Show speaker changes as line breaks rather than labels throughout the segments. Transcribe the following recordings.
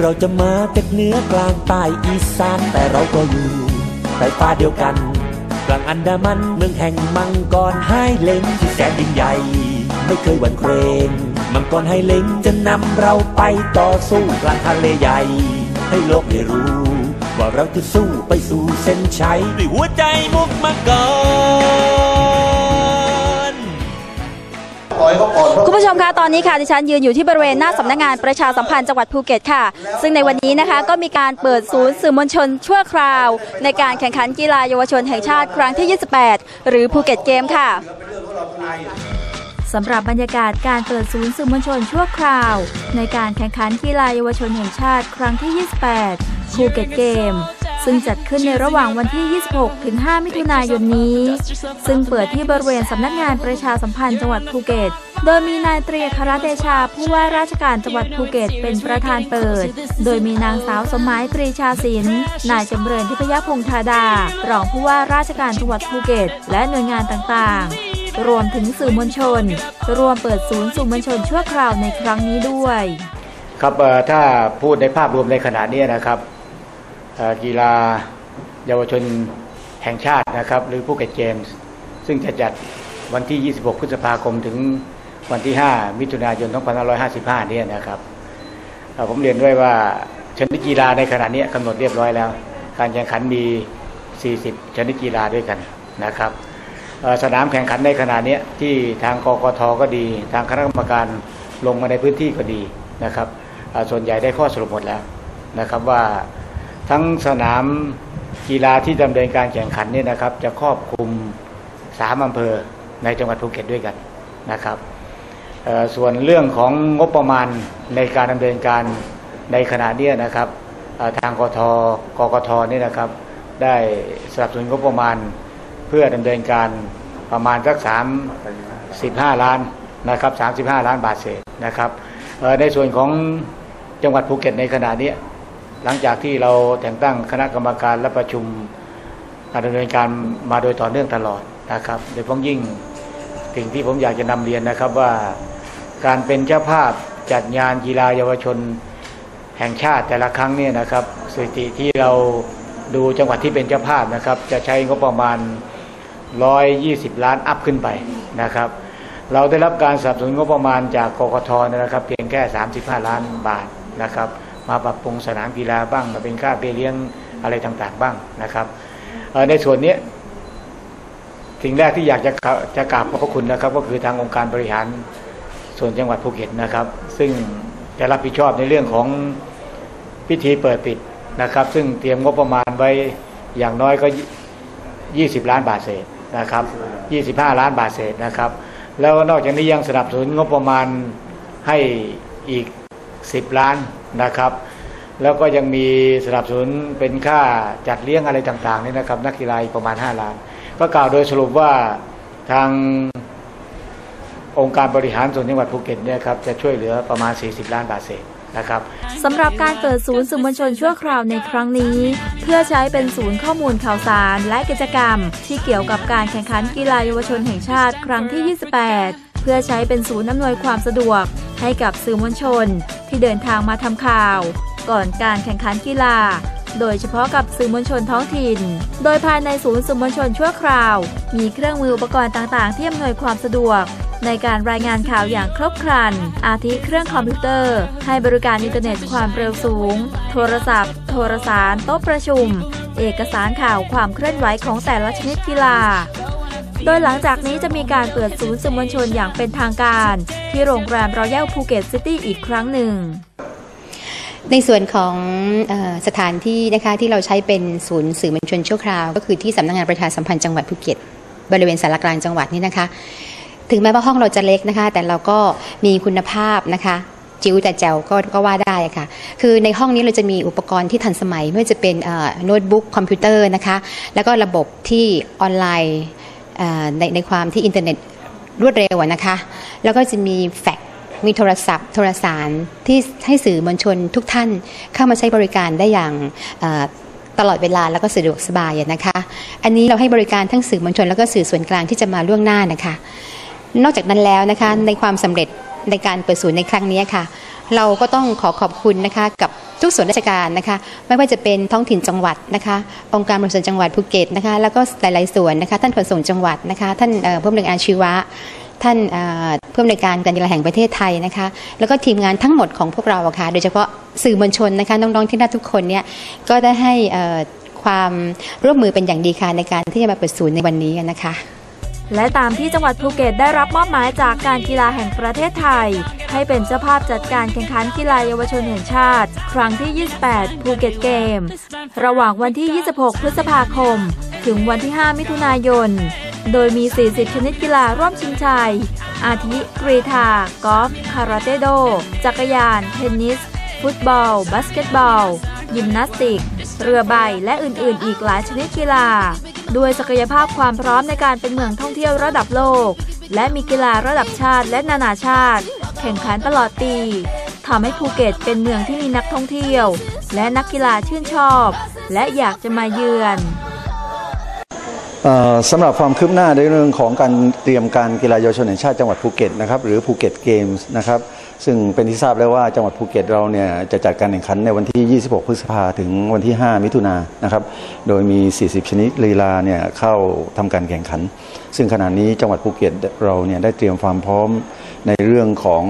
เราจะมาจากเหนือกลางใต้อีสานแต่เราก็อยู่ใต้ฟ้าเดียวกัน กลางอันดามันเมืองแห่งมังกรไฮเลนที่แสนยิ่งใหญ่ ไม่เคยหวั่นเกรงมังกรไฮเลนจะนำเราไปต่อสู้กลางทะเลใหญ่ ให้โลกได้รู้ ว่าเราจะสู้ไปสู่เส้นชัยด้วยหัวใจมุกมังกร
คุณผู้ชมคะตอนนี้ค่ะดิฉันยืนอยู่ที่บริเวณหน้าสำนักงานประชาสัมพันธ์จังหวัดภูเก็ตค่ะ ซึ่งในวันนี้นะคะก็มีการเปิดศูนย์สื่อมวลชนชั่วคราว ในการแข่งขันกีฬาเยาวชนแห่งชาติครั้งที่ 28 หรือภูเก็ตเกมค่ะสำหรับบรรยากาศการเปิดศูนย์สื่อมวลชนชั่วคราว ในการแข่งขันกีฬาเยาวชนแห่งชาติครั้งที่ 28 ภูเก็ตเกม ซึ่งจัดขึ้นในระหว่างวันที่ 26 ถึง 5 มิถุนายนนี้ ซึ่งเปิดที่บริเวณสำนักงานประชาสัมพันธ์จังหวัดภูเก็ต โดยมีนายเตรียคารเดชา ผู้ว่าราชการจังหวัดภูเก็ตเป็นประธานเปิด โดยมีนางสาวสมหมายตรีชาศิลป์นายจำเริญทิพยพงษ์ธาดา รองผู้ว่าราชการจังหวัดภูเก็ต และหน่วยงานต่างๆรวมถึงสื่อมวลชน รวมเปิดศูนย์สื่อมวลชนชั่วคราวในครั้งนี้ด้วย
ครับถ้าพูดในภาพรวมในขณะนี้นะครับ กีฬาเยาวชนแห่งชาตินะครับ หรือภูเก็ตเกมส์ซึ่งจะจัดวันที่ 26 พฤษภาคมถึงวันที่ 5 มิถุนายน 2555 เนี่ยนะครับ ผมเรียนด้วยว่าชนิดกีฬาในขณะนี้กำหนดเรียบร้อยแล้ว การแข่งขันมี 40 ชนิดกีฬาด้วยกันนะครับสนามแข่งขันในขณะนี้ที่ทางกกทก็ดี ทางคณะกรรมการลงมาในพื้นที่ก็ดีนะครับส่วนใหญ่ได้ข้อสรุปหมดแล้วนะครับว่า ทั้งสนามกีฬาที่ดำเนินการแข่งขันเนี่ยนะครับ จะครอบคลุมสามอำเภอในจังหวัดภูเก็ตด้วยกันนะครับส่วนเรื่องของงบประมาณในการดำเนินการในขณะนี้นะครับทางกทกกทนี่นะครับ ได้สนับสนุนงบประมาณเพื่อดำเนินการประมาณสักสามสิบห้าล้านนะครับสามสิบห้าล้านบาทเศษนะครับในส่วนของจังหวัดภูเก็ตในขณะนี้ หลังจากที่เราแต่งตั้งคณะกรรมการและประชุมการดำเนินการมาโดยต่อเนื่องตลอดนะครับ โดยเฉพาะยิ่งสิ่งที่ผมอยากจะนำเรียนนะครับว่าการเป็นเจ้าภาพจัดงานกีฬาเยาวชนแห่งชาติแต่ละครั้งเนี่ยนะครับสถิติที่เราดูจังหวัดที่เป็นเจ้าภาพนะครับ จะใช้งบประมาณ 120 ล้านอัพขึ้นไปนะครับ เราได้รับการสนับสนุนงบประมาณจากกกทนะครับ เพียงแค่ 35 ล้านบาทนะครับ มาปรับปรุงสนามกีฬาบ้าง มาเป็นค่าเบี้ยเลี้ยงอะไรต่างๆบ้างนะครับในส่วนนี้สิ่งแรกที่อยากจะจะกราบขอบพระคุณนะครับ ก็คือทางองค์การบริหารส่วนจังหวัดภูเก็ตนะครับ ซึ่งจะรับผิดชอบในเรื่องของพิธีเปิดปิดนะครับ ซึ่งเตรียมงบประมาณไว้อย่างน้อยก็ 20 ล้านบาทเศษนะครับ 25 ล้านบาทเศษนะครับ แล้วนอกจากนี้ยังสนับสนุนงบประมาณให้อีก 10 ล้าน นะครับ แล้วก็ยังมีสนับสนุนเป็นค่าจัดเลี้ยงอะไรต่างๆนี่นะครับ นักกีฬาอีกประมาณ 5 ล้าน ก็กล่าวโดยสรุปว่าทางองค์การบริหารส่วนจังหวัดภูเก็ตเนี่ยครับจะช่วยเหลือประมาณ 40 ล้านบาทเศษนะครับ
สำหรับการเปิดศูนย์สื่อมวลชนชั่วคราวในครั้งนี้ เพื่อใช้เป็นศูนย์ข้อมูลข่าวสารและกิจกรรม ที่เกี่ยวกับการแข่งขันกีฬาเยาวชนแห่งชาติครั้งที่ 28 เพื่อใช้เป็นศูนย์อำนวยความสะดวกให้กับสื่อมวลชน ที่เดินทางมาทำข่าว ก่อนการแข่งขันกีฬา โดยเฉพาะกับสื่อมวลชนท้องถิ่น โดยภายในศูนย์สื่อมวลชนชั่วคราว มีเครื่องมืออุปกรณ์ต่างๆ ที่อำนวยความสะดวกในการรายงานข่าวอย่างครบครัน อาทิเครื่องคอมพิวเตอร์ ให้บริการอินเทอร์เน็ตความเร็วสูง โทรศัพท์ โทรสาร โต๊ะประชุม เอกสารข่าวความเคลื่อนไหวของแต่ละชนิดกีฬา โดยหลังจากนี้จะมีการเปิดศูนย์สื่อมวลชนอย่างเป็นทางการ ที่โรงแรมรอยัลภูเก็ตซิตี้อีกครั้งหนึ่ง
ในส่วนของอสถานที่นะคะที่เราใช้เป็นศูนย์สื่อมวลชนชั่วคราว ก็คือที่สำนักงานประชาสัมพันธ์จังหวัดภูเก็ต บริเวณสารกลางจังหวัดนี่นะคะ ถึงแม้ว่าห้องเราจะเล็กนะคะ แต่เราก็มีคุณภาพนะคะจิ๋วแต่แจ๋วก็ก็ว่าได้ค่ะ คือในห้องนี้เราจะมีอุปกรณ์ที่ทันสมัย ไม่ว่าจะเป็นโน้ตบุ๊กคอมพิวเตอร์นะคะ แล้วก็ระบบที่ออนไลน์ ในในความที่อินเทอร์เน็ตรวดเร็วนะคะ แล้วก็จะมีแฟกมีโทรศัพท์ โทรสารที่ให้สื่อมวลชนทุกท่านเข้ามาใช้บริการได้อย่างตลอดเวลาแล้วก็สะดวกสบายนะคะ อันนี้เราให้บริการทั้งสื่อมวลชน แล้วก็สื่อส่วนกลางที่จะมาล่วงหน้านะคะ นอกจากนั้นแล้วนะคะในความสำเร็จในการเปิดศูนย์ในครั้งนี้ค่ะ เราก็ต้องขอขอบคุณนะคะกับ ทุกส่วนราชการนะคะไม่ว่าจะเป็นท้องถิ่นจังหวัดนะคะองค์การบริหารจังหวัดภูเก็ตนะคะแล้วก็หลายๆส่วนนะคะท่านขนส่งจังหวัดนะคะท่านผู้อำนวยการชีวะท่านเอ่อผู้อำนวยการการกีฬาแห่งประเทศไทยนะคะ แล้วก็ทีมงานทั้งหมดของพวกเราะค่ะ โดยเฉพาะสื่อมวลชนนะคะน้องๆที่น่าทุกคนเนี่ยก็ได้ให้ความร่วมมือเป็นอย่างดีค่ะในการที่จะมาเปิดศูนย์ในวันนี้นะคะ
และตามที่จังหวัดภูเก็ตได้รับมอบหมายจากการกีฬาแห่งประเทศไทย ให้เป็นเจ้าภาพจัดการแข่งขันกีฬาเยาวชนแห่งชาติ ครั้งที่ 28 ภูเก็ตเกม ระหว่างวันที่ 26 พฤษภาคม ถึงวันที่ 5 มิถุนายน โดยมี 40 ชนิดกีฬาร่วมชิงชัย อาทิ กรีธา กอล์ฟ คาราเต้โด จักรยาน เทนนิส ฟุตบอล บาสเกตบอล ยิมนาสติก เรือใบ และอื่น ๆ อีกหลายชนิดกีฬา ด้วยศักยภาพความพร้อมในการเป็นเมืองท่องเที่ยวระดับโลก และมีกีฬาระดับชาติและนานาชาติ แข่งขันตลอดปีทำให้ภูเก็ตเป็นเมืองที่มีนักท่องเที่ยว และนักกีฬาชื่นชอบ และอยากจะมาเยือน
สำหรับความคืบหน้าในเรื่องของการเตรียมการกีฬาเยาวชนแห่งชาติจังหวัดภูเก็ตนะครับหรือภูเก็ตเกมส์นะครับ ซึ่งเป็นที่ทราบแล้วว่าจังหวัดภูเก็ตเราเนี่ยจะจัดการแข่งขันในวันที่ 26 พฤษภาถึงวันที่ 5 มิถุนายนนะครับ โดยมี 40 ชนิดลีลาเนี่ยเข้าทำการแข่งขัน ซึ่งขณะนี้จังหวัดภูเก็ตเราเนี่ยได้เตรียมความพร้อมในเรื่องของ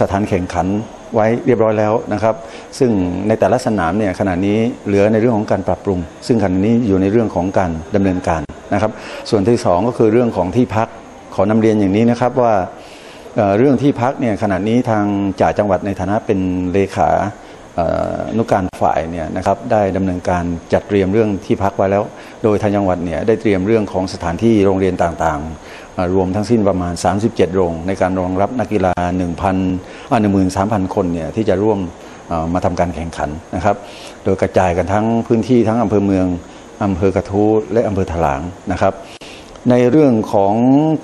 สถานแข่งขันไว้เรียบร้อยแล้วนะครับ ซึ่งในแต่ละสนามเนี่ยขณะนี้เหลือในเรื่องของการปรับปรุง ซึ่งขณะนี้อยู่ในเรื่องของการดำเนินการนะครับ ส่วนที่สองก็คือเรื่องของที่พักขอนำเรียนอย่างนี้นะครับว่า เรื่องที่พักเนี่ยขณะนี้ทางจ่าจังหวัดในฐานะเป็นเลขานุการฝ่ายเนี่ยนะครับได้ดำเนินการจัดเตรียมเรื่องที่พักไว้แล้ว โดยทางจังหวัดเนี่ยได้เตรียมเรื่องของสถานที่โรงเรียนต่างๆ รวมทั้งสิ้นประมาณ 37 โรง ในการรองรับนักกีฬา 1,000อ่า13,000 คนเนี่ยที่จะร่วมมาทำการแข่งขันนะครับ โดยกระจายกันทั้งพื้นที่ทั้งอำเภอเมืองอำเภอกระทู้และอำเภอถลางนะครับ ในเรื่องของ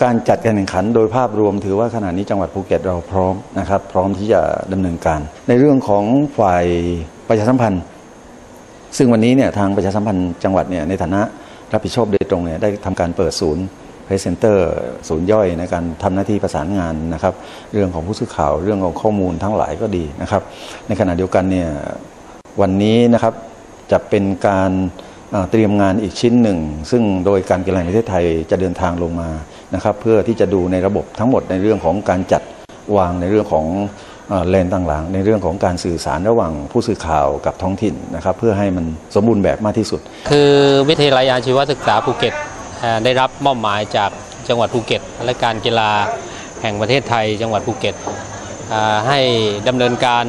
การจัดการแข่งขัน โดยภาพรวมถือว่าขณะนี้จังหวัดภูเก็ตเราพร้อมนะครับ พร้อมที่จะดำเนินการ ในเรื่องของฝ่ายประชาสัมพันธ์ ซึ่งวันนี้เนี่ยทางประชาสัมพันธ์จังหวัดเนี่ยในฐานะรับผิดชอบโดยตรงเนี่ยได้ทำการเปิดศูนย์เพรสเซนเตอร์ศูนย์ย่อยในการทำหน้าที่ประสานงานนะครับ เรื่องของผู้สื่อข่าวเรื่องของข้อมูลทั้งหลายก็ดีนะครับ ในขณะเดียวกันเนี่ยวันนี้นะครับจะเป็นการ เตรียมงานอีกชิ้นหนึ่ง ซึ่งโดยการกีฬาแห่งประเทศไทยจะเดินทางลงมานะครับ เพื่อที่จะดูในระบบทั้งหมดในเรื่องของการจัดวางในเรื่องของเลนต่างๆ ในเรื่องของการสื่อสารระหว่างผู้สื่อข่าวกับท้องถิ่นนะครับ เพื่อให้มันสมบูรณ์แบบมากที่สุด
คือวิทยาลัยอาชีวศึกษาภูเก็ตได้รับมอบหมายจากจังหวัดภูเก็ต และการกีฬาแห่งประเทศไทย จังหวัดภูเก็ตให้ดำเนินการ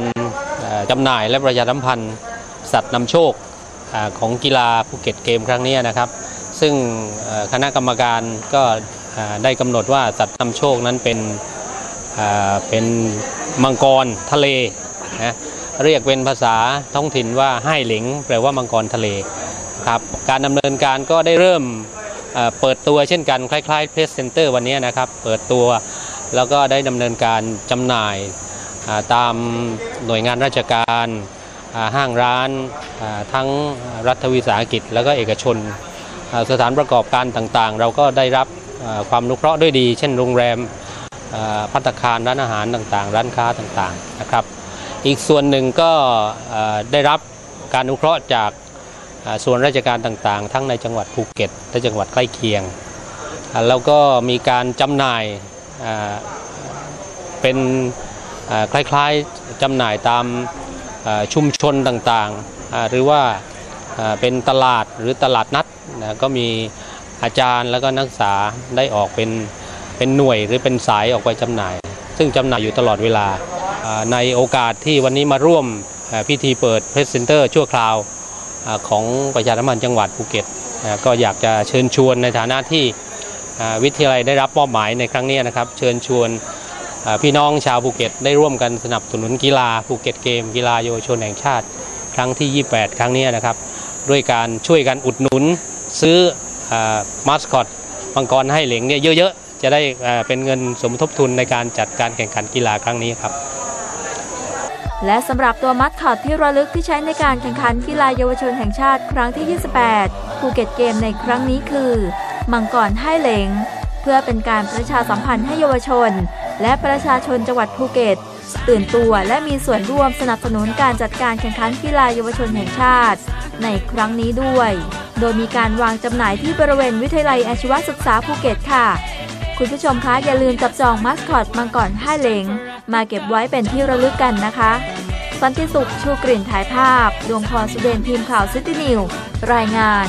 จำหน่ายและประชาสัมพันธ์สัตว์นำโชค ของกีฬาภูเก็ตเกมครั้งนี้นะครับ ซึ่งคณะกรรมการก็ได้กำหนดว่าสัตว์นำโชคนั้นเป็นเป็นมังกรทะเลนะเรียกเป็นภาษาท้องถิ่นว่าไห่หลิง แปลว่ามังกรทะเลครับการดำเนินการก็ได้เริ่มเปิดตัวเช่นกันคล้ายๆเพรสเซนเตอร์วันนี้นะครับ เปิดตัวแล้วก็ได้ดำเนินการจำหน่ายตามหน่วยงานราชการ ห้างร้านทั้งรัฐวิสาหกิจ แล้วก็เอกชน สถานประกอบการต่างๆ เราก็ได้รับความนุเคราะห์ด้วยดี เช่นโรงแรมพัตตาคารร้านอาหารต่างๆ ร้านค้าต่างๆนะครับ อีกส่วนหนึ่งก็ได้รับการอนุเคราะห์จากส่วนราชการต่างๆ ทั้งในจังหวัดภูเก็ต และจังหวัดใกล้เคียงอ่าแล้วก็มีการจำหน่ายเป็นคล้ายๆจำหน่ายตาม ชุมชนต่างๆ หรือว่าเป็นตลาดหรือตลาดนัดนะก็มีอาจารย์แล้วก็นักศึกษาได้ออกเป็นเป็นหน่วยหรือเป็นสายออกไปจำหน่าย ซึ่งจำหน่ายอยู่ตลอดเวลา ในโอกาสที่วันนี้มาร่วมพิธีเปิดเพรสเซนเตอร์ชั่วคราวของประชาสัมพันจังหวัดภูเก็ต ก็อยากจะเชิญชวนในฐานะที่วิทยาลัยได้รับมอบหมายในครั้งนี้นะครับ เชิญชวน พี่น้องชาวภูเก็ตได้ร่วมกันสนับสนุนกีฬาภูเก็ตเกม กีฬาเยาวชนแห่งชาติ ครั้งที่ 28 ครั้งนี้นะครับ ด้วยการช่วยกันอุดหนุน ซื้อมาสคอตมังกรให้เหลงเนี่ยเยอะๆ จะได้เป็นเงินสมทบทุนในการจัดการแข่งขันกีฬาครั้งนี้ครับ
และสำหรับตัวมัดคอตที่ระลึกที่ใช้ในการแข่งขันกีฬาเยาวชนแห่งชาติครั้งที่ 28 ภูเก็ตเกมในครั้งนี้คือ มังกรไห้เหลง เพื่อเป็นการประชาสัมพันธ์ให้เยาวชน และประชาชนจังหวัดภูเก็ต ตื่นตัวและมีส่วนร่วมสนับสนุนการจัดการแข่งขันกีฬาเยาวชนแห่งชาติ ในครั้งนี้ด้วย โดยมีการวางจำหน่ายที่บริเวณวิทยาลัยอาชีวศึกษาภูเก็ตค่ะ คุณผู้ชมคะอย่าลืมจับจองมัสคอตมังกรห้าเหลงมาเก็บไว้เป็นที่ระลึกกันนะคะสันติสุขชูกลิ่นถ่ายภาพ ดวงพรสุเดนทีมข่าวซิตี้นิว รายงาน